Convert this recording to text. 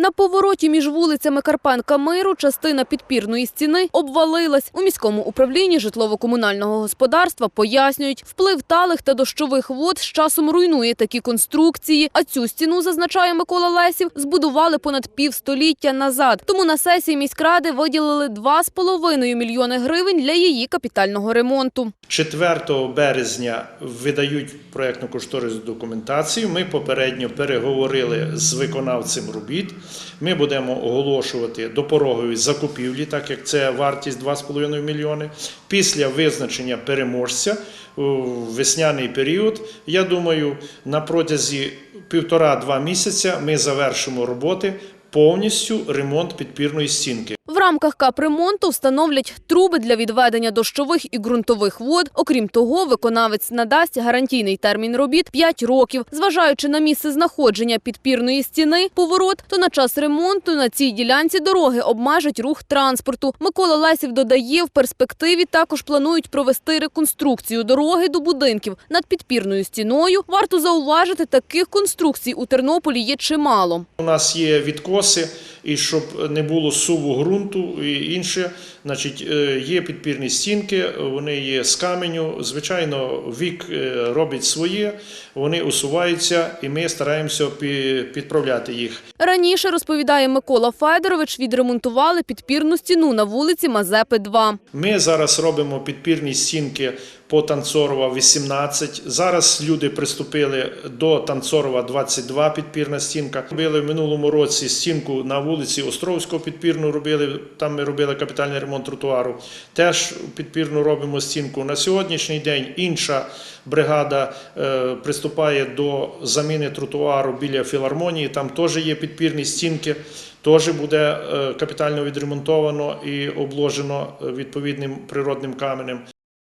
На повороті між вулицями Карпенка Миру частина підпірної стіни обвалилась. У міському управлінні житлово-комунального господарства пояснюють, вплив талих та дощових вод з часом руйнує такі конструкції. А цю стіну, зазначає Микола Лесів, збудували понад півстоліття назад. Тому на сесії міськради виділили 2,5 мільйони гривень для її капітального ремонту. 4 березня видають проєктну кошторисну документацію. Ми попередньо переговорили з виконавцем робіт. Ми будемо оголошувати допорогові закупівлі, так як це вартість 2,5 мільйони. Після визначення переможця у весняний період, я думаю, на протязі півтора-два місяця ми завершимо роботи повністю ремонт підпірної стінки. Рамках капремонту встановлять труби для відведення дощових і ґрунтових вод. Окрім того, виконавець надасть гарантійний термін робіт 5 років. Зважаючи на місце знаходження підпірної стіни, поворот, то на час ремонту на цій ділянці дороги обмежать рух транспорту. Микола Лесів додає, в перспективі також планують провести реконструкцію дороги до будинків над підпірною стіною. Варто зауважити, таких конструкцій у Тернополі є чимало. У нас є відкоси, і щоб не було суву ґрунту і інше, значить, е, є підпірні стінки, вони є з каменю. Звичайно, вік е, робить своє, вони усуваються, і ми стараємося підправляти їх. Раніше, розповідає Микола Федорович, відремонтували підпірну стіну на вулиці Мазепи 2. Ми зараз робимо підпірні стінки по Танцорова 18. Зараз люди приступили до Танцорова 22 підпірна стінка. Робили в минулому році стінку на вулиці Островського підпірну робили. Там ми робили капітальний ремонт тротуару. Теж підпірну робимо стінку. На сьогоднішній день інша бригада е, приступає до заміни тротуару біля філармонії. Там теж є підпірні стінки. Теж буде е, капітально відремонтовано і обложено е, відповідним природним каменем.